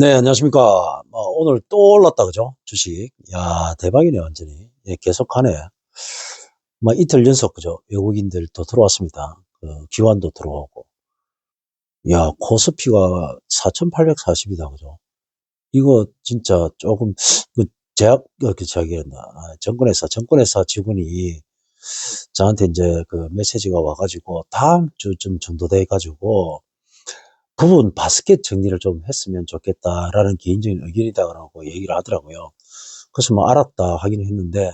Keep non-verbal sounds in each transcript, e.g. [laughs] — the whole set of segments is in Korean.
네, 안녕하십니까. 뭐, 오늘 또 올랐다, 그죠? 주식. 야, 대박이네, 완전히. 예, 계속하네. 뭐, 이틀 연속, 그죠? 외국인들 또 들어왔습니다. 그, 기관도 들어오고. 야, 코스피가 4,840이다, 그죠? 이거 진짜 조금, 그, 제약, 어, 그, 저기, 아, 정권회사, 정권회사 직원이 저한테 이제 그 메시지가 와가지고, 다음 주쯤 정도 돼가지고, 부분 바스켓 정리를 좀 했으면 좋겠다라는 개인적인 의견이다라고 얘기를 하더라고요. 그래서 뭐 알았다 하긴 했는데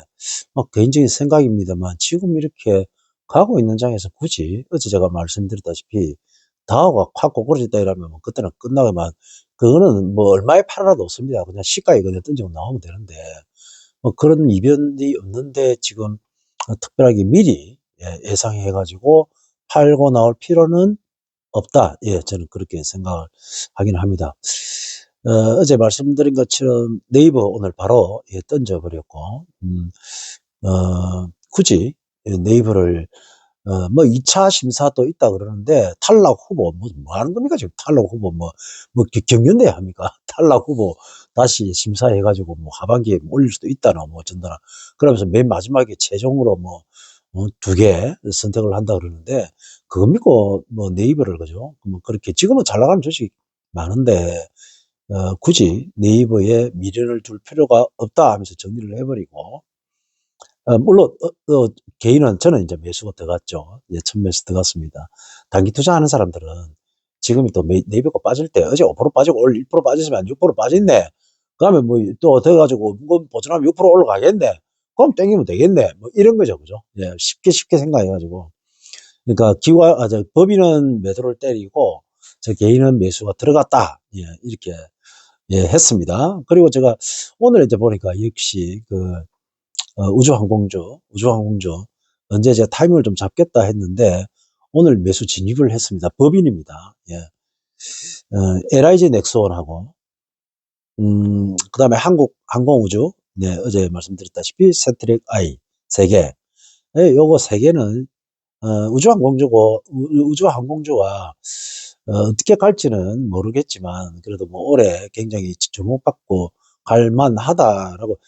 뭐 개인적인 생각입니다만 지금 이렇게 가고 있는 장에서 굳이 어제 제가 말씀드렸다시피 다오가 확 고꾸라졌다 이러면 뭐 그때는 끝나고만 그거는 뭐 얼마에 팔아라도 없습니다. 그냥 시가에 그냥 던지고 나오면 되는데 뭐 그런 이변이 없는데 지금 특별하게 미리 예, 예상해가지고 팔고 나올 필요는 없다. 예, 저는 그렇게 생각을 하긴 합니다. 어, 제 말씀드린 것처럼 네이버 오늘 바로 예, 던져버렸고, 음, 어, 굳이 네이버를 어, 뭐 2차 심사도 있다 그러는데 탈락 후보 뭐, 뭐 하는 겁니까 지금 탈락 후보 뭐, 뭐 경연대 합니까 [laughs] 탈락 후보 다시 심사해 가지고 뭐 하반기에 올릴 수도 있다나 뭐 어쩐다나 그러면서 맨 마지막에 최종으로 뭐 어, 두개 선택을 한다 그러는데 그거 믿고 뭐 네이버를 그죠? 뭐 그렇게 지금은 잘 나가는 주식 많은데 어, 굳이 네이버에 미련을 둘 필요가 없다 하면서 정리를 해버리고 어, 물론 어, 어, 개인은 저는 이제 매수가 들어갔죠. 예, 첫 매수 들어갔습니다. 단기 투자하는 사람들은 지금이 또 네이버가 빠질 때 어제 5% 빠지고 오늘 1% 빠졌으면 6% 빠졌네. 그다음에 뭐 또 돼가지고 뭐 보존하면 6% 올라가겠네. 그럼 땡기면 되겠네. 뭐 이런 거죠, 그죠? 예, 쉽게 쉽게 생각해가지고. 그러니까 기와, 아, 저, 법인은 매도를 때리고, 저 개인은 매수가 들어갔다. 예, 이렇게, 예, 했습니다. 그리고 제가 오늘 이제 보니까 역시 그, 어, 우주항공주, 우주항공주, 언제 제가 타이밍을 좀 잡겠다 했는데, 오늘 매수 진입을 했습니다. 법인입니다. 예. 어, LIG 넥스원하고, 음, 그 다음에 한국 항공우주, 네, 어제 말씀드렸다시피 세트릭 I 세 개. 예, 요거 세 개는 어, 우주항공주고 우주항공주와 어, 어떻게 갈지는 모르겠지만 그래도 뭐 올해 굉장히 주목받고 갈만 하다라고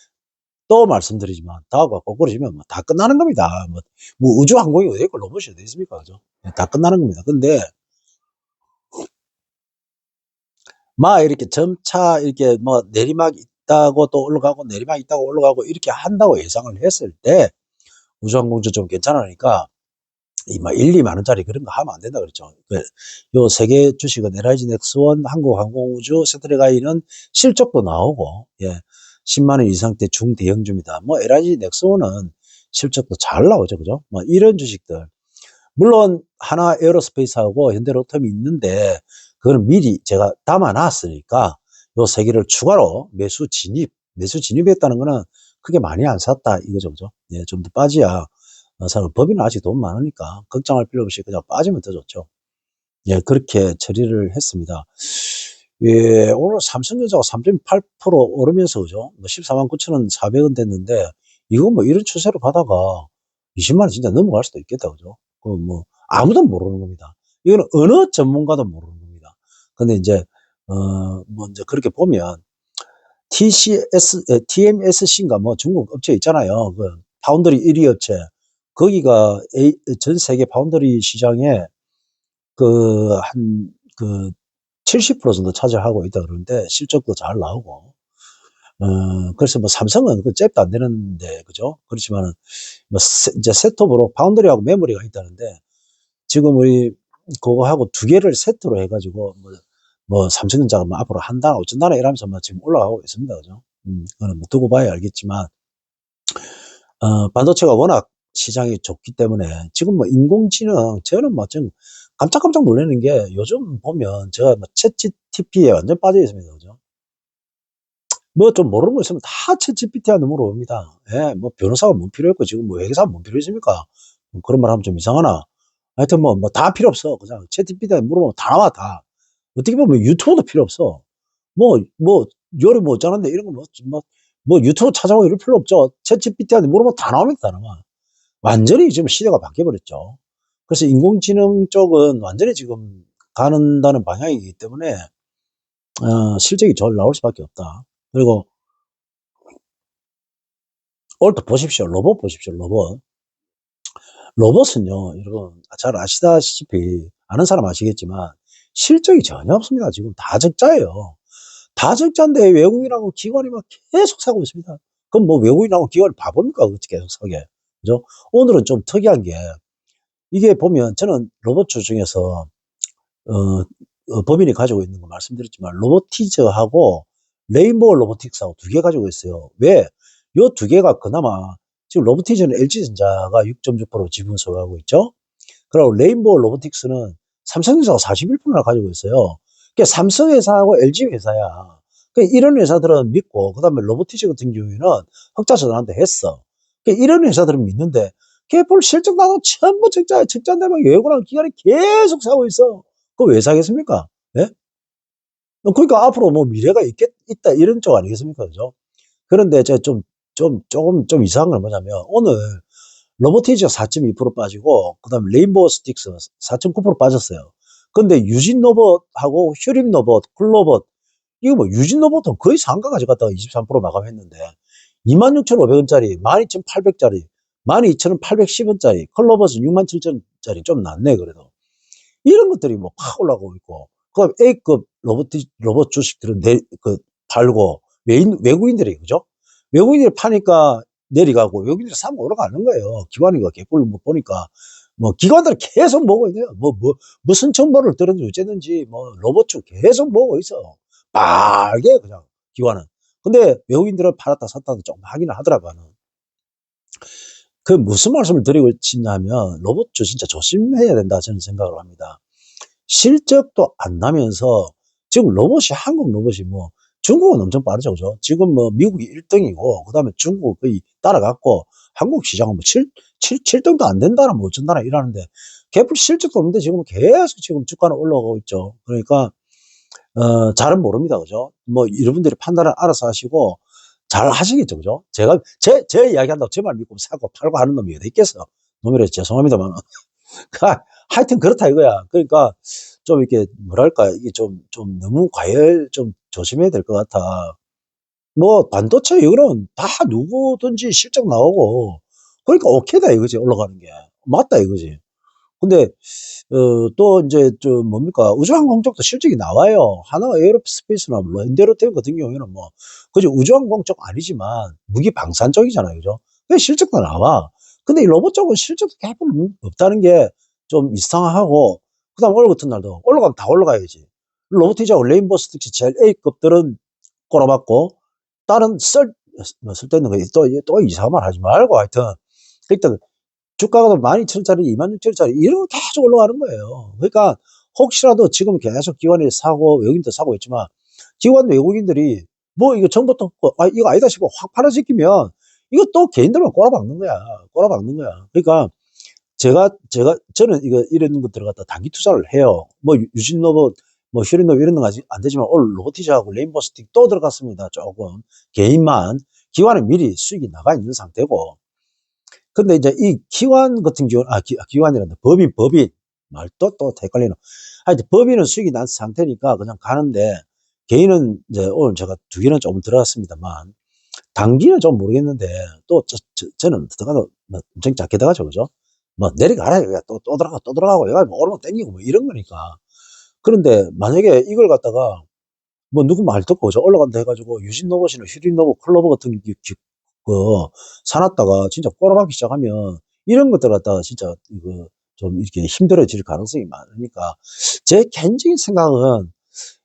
또 말씀드리지만 다하고 거꾸로지면 뭐 다 끝나는 겁니다. 뭐, 뭐 우주항공이 있고 로봇이 어디 있습니까? 그죠? 네, 다 끝나는 겁니다. 근데 막 이렇게 점차 이렇게 뭐 내리막 있다고 또 올라가고 내리막 있다고 올라가고 이렇게 한다고 예상을 했을 때 우주항공주 좀 괜찮으니까 이 막 1, 2만 원짜리 그런 거 하면 안 된다 그랬죠. 그, 요세개 주식은 LIG 넥스원, 한국항공우주, 세트리가이는 실적도 나오고 예. 10만 원 이상대 중대형주입니다. 뭐 LIG 넥스원은 실적도 잘 나오죠. 그죠? 뭐 이런 주식들. 물론 하나 에어로스페이스하고 현대로텀이 있는데 그거는 미리 제가 담아 놨으니까 요 세 개를 추가로 매수 진입, 매수 진입했다는 거는 크게 많이 안 샀다 이거죠. 그죠? 예, 좀 더 빠져야 어, 사람 법인은 아직 돈 많으니까 걱정할 필요 없이 그냥 빠지면 더 좋죠. 예, 그렇게 처리를 했습니다. 예, 오늘 삼성전자가 3.8% 오르면서 그죠? 뭐 14만 9천원 400원 됐는데 이거 뭐 이런 추세로 가다가 20만 원 진짜 넘어갈 수도 있겠다 그죠? 그뭐 아무도 모르는 겁니다. 이거는 어느 전문가도 모르는 겁니다. 근데 이제 어뭐 이제 그렇게 보면 TCS, TMSC인가 뭐 중국 업체 있잖아요. 그 파운드리 1위 업체. 거기가 전 세계 파운드리 시장에 그 한 그 70% 정도 차지하고 있다 그러는데 실적도 잘 나오고 어 그래서 뭐 삼성은 그 잽도 안 되는데 그죠? 그렇지만은 뭐 세, 이제 셋톱으로 파운드리하고 메모리가 있다는데 지금 우리 그거하고 두 개를 세트로 해가지고 뭐, 뭐 삼성전자가 뭐 앞으로 한다 어쩐다 이러면서 뭐 지금 올라가고 있습니다 그죠? 음 그거는 뭐 두고 봐야 알겠지만 어 반도체가 워낙 시장이 좋기 때문에 지금 뭐 인공지능 저는 뭐좀 깜짝깜짝 놀라는 게 요즘 보면 제가 뭐 챗GPT에 완전 빠져 있습니다. 그죠? 뭐 좀 모르는 거 있으면 다 챗GPT한테 물어봅니다. 예, 뭐 변호사가 뭔 필요 있고 지금 뭐 회계사가 뭔 필요 있습니까? 뭐 그런 말 하면 좀 이상하나? 하여튼 뭐, 뭐 다 필요 없어. 그냥 챗GPT한테 물어보면 다 나와, 다. 어떻게 보면 유튜브도 필요 없어. 뭐, 뭐, 요리 뭐 어쩌는데 이런 거 뭐, 뭐, 뭐 유튜브 찾아보고 이럴 필요 없죠. 챗GPT한테 물어보면 다 나옵니다, 다 나와. 완전히 지금 시대가 바뀌어버렸죠. 그래서 인공지능 쪽은 완전히 지금 가는다는 방향이기 때문에 어, 실적이 절 나올 수밖에 없다. 그리고 오늘도 보십시오. 로봇 보십시오. 로봇. 로봇은요, 여러분 잘 아시다시피 아는 사람 아시겠지만 실적이 전혀 없습니다. 지금 다 적자예요. 다 적자인데 외국인하고 기관이 막 계속 사고 있습니다. 그럼 뭐 외국인하고 기관이 바보입니까? 어떻게 계속 사게. 그죠? 오늘은 좀 특이한 게 이게 보면 저는 로봇주 중에서 어, 어, 법인이 가지고 있는 거 말씀드렸지만 로보티즈하고 레인보우 로보틱스하고 두 개 가지고 있어요. 왜? 요 두 개가 그나마 지금 로보티즈는 LG전자가 6.6% 지분 소유하고 있죠. 그리고 레인보우 로보틱스는 삼성전자가 41%나 가지고 있어요. 그러니까 삼성 회사하고 LG 회사야. 그러니까 이런 회사들은 믿고 그다음에 로보티즈 같은 경우에는 흑자 전환도 했어. 그러니까 이런 회사들은 믿는데 걔볼 실적 나도 전부 적자, 적자인데 외국랑 기관이 계속 사고 있어. 그거 왜 사겠습니까? 예? 그러니까 앞으로 뭐 미래가 있겠, 있다 이런 쪽 아니겠습니까? 그죠? 그런데 제가 좀, 좀, 조금, 좀 이상한 건 뭐냐면 오늘 로보티즈 4.2% 빠지고 그 다음에 레인보우 스틱스 4.9% 빠졌어요. 근데 유진 로봇하고 휴림 로봇, 쿨 로봇 이거 뭐 유진 로봇은 거의 상가까지 갔다가 23% 마감했는데 26,500원짜리, 12,800짜리, 12,810원짜리, 컬러버스 67,000원짜리 좀 낫네 그래도. 이런 것들이 뭐 팍 올라가고 있고 그 다음 A급 로봇 로봇 주식들은 내, 그 팔고 외인, 외국인들이 그죠? 외국인들이 파니까 내려가고 외국인들이 사면 올라가는 거예요. 기관이가 개꿀 뭐 보니까 뭐 기관들 계속 보고 있네요. 뭐, 뭐 무슨 정보를 들었는지 어쨌든지 뭐 로봇 주 계속 보고 있어. 빨개 그냥 기관은. 근데 외국인들은 팔았다 샀다도 좀 하기는 하더라고요. 그 무슨 말씀을 드리고 있냐면 로봇주 진짜 조심해야 된다 저는 생각을 합니다. 실적도 안 나면서 지금 로봇이 한국 로봇이 뭐 중국은 엄청 빠르죠 그죠 지금 뭐 미국이 1등이고 그 다음에 중국 거의 따라갔고 한국 시장은 뭐 7, 7, 7등도 안 된다나 뭐 어쩐다나 이러는데 개풀 실적도 없는데 지금 계속 지금 주가는 올라가고 있죠 그러니까 어 잘은 모릅니다 그죠 뭐 여러분들이 판단을 알아서 하시고 잘 하시겠죠, 그죠? 제가, 제, 제 이야기 한다고 제 말 믿고 사고 팔고 하는 놈이 어디 있겠어? 놈이라 죄송합니다만. [laughs] 하여튼 그렇다 이거야. 그러니까 좀 이렇게 뭐랄까, 이게 좀, 좀 너무 과열 좀 조심해야 될 것 같아. 뭐, 반도체 이거는 다 누구든지 실적 나오고, 그러니까 오케이다 이거지, 올라가는 게. 맞다 이거지. 근데 어, 또 이제 좀 뭡니까 우주항공 쪽도 실적이 나와요. 하나 에어로스페이스나 뭐 랜데로템 같은 경우에는 뭐 그죠 우주항공 쪽 아니지만 무기 방산 쪽이잖아요, 그죠? 그 실적도 나와. 근데 이 로봇 쪽은 실적도 개뿔 없다는 게 좀 이상하고 그다음 오늘 같은 날도 올라가면 다 올라가야지. 로보티즈하고 레인보우 스틱스 제일 A급들은 꼬라박고 다른 쓸, 뭐 쓸데있는 거 또, 또 이상한 말 하지 말고 하여튼 일단 주가가 12,000원짜리, 26,000원짜리 이런 거 계속 올라가는 거예요. 그러니까 혹시라도 지금 계속 기관이 사고 외국인도 사고 있지만 기관 외국인들이 뭐 이거 정보도 없고 아 이거 아니다 싶고 확 팔아지키면 이거 또 개인들만 꼬라박는 거야. 꼬라박는 거야. 그러니까 제가 제가 저는 이거 이런 것 들어갔다 단기 투자를 해요. 뭐 유진 로봇 뭐 휴린 로봇 이런 건 아직 안 되지만 오늘 로티즈하고 레인보우 스틱 또 들어갔습니다. 조금 개인만 기관은 미리 수익이 나가 있는 상태고 근데 이제 이 기관 같은 경우는, 아, 기, 기관이란다. 법인, 법인. 말도 또 헷갈리는. 하여튼 법인은 수익이 난 상태니까 그냥 가는데, 개인은 이제 오늘 제가 두 개는 조금 들어갔습니다만, 단기는 좀 모르겠는데, 또 저, 저는 들어가도 뭐 엄청 작게 들어가죠. 그죠? 뭐 내려가라. 또, 또 들어가고 또 들어가고, 얘가 뭐 오르면 땡기고 뭐 이런 거니까. 그런데 만약에 이걸 갖다가 뭐 누구 말 듣고 저 올라간다 해가지고 유진 로봇이나 휴린 로봇, 클로버 같은 그 사놨다가 진짜 꼬라박기 시작하면 이런 것들 갖다가 진짜 이거 좀 이렇게 힘들어질 가능성이 많으니까 제 개인적인 생각은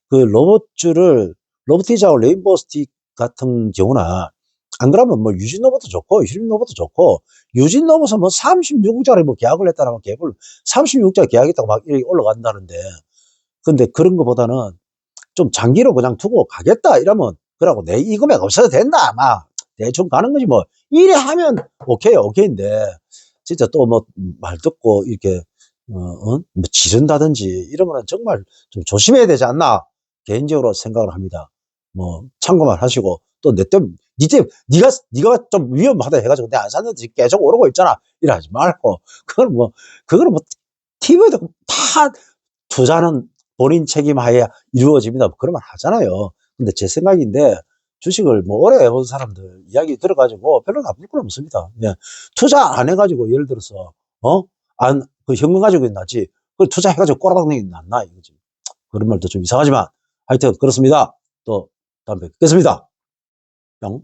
그 로봇주를 로보티즈하고 레인보우 스틱 같은 경우나 안 그러면 뭐 유진 로봇도 좋고 휴림 로봇도 좋고 유진 로봇은 뭐 36짜리 뭐 계약을 했다라면 계약을 36짜리 계약했다고 막 이렇게 올라간다는데 근데 그런 것보다는 좀 장기로 그냥 두고 가겠다 이러면 그러고 내 이 금액 없어도 된다 막 대충 가는 거지 뭐 이래 하면 오케이 오케이인데 진짜 또 뭐 말 듣고 이렇게 어, 어? 뭐 지른다든지 거는 정말 좀 조심해야 되지 않나 개인적으로 생각을 합니다. 뭐 참고만 하시고 또내때 니때 니가 니가 좀 위험하다 해가지고 내가 안 샀는데 계속 오르고 있잖아 이러지 말고 그건 뭐 그거는 뭐 TV에도 다 투자는 본인 책임하에 이루어집니다. 뭐 그런 말 하잖아요. 근데 제 생각인데 주식을 뭐 오래 해본 사람들 이야기 들어가지고 별로 나쁠 건 없습니다. 예. 투자 안 해가지고 예를 들어서 어? 안, 그 현금 가지고 있나지. 그 투자해가지고 꼬라박는 게 낫나 이거지. 그런 말도 좀 이상하지만 하여튼 그렇습니다. 또 다음에 뵙겠습니다. 뿅.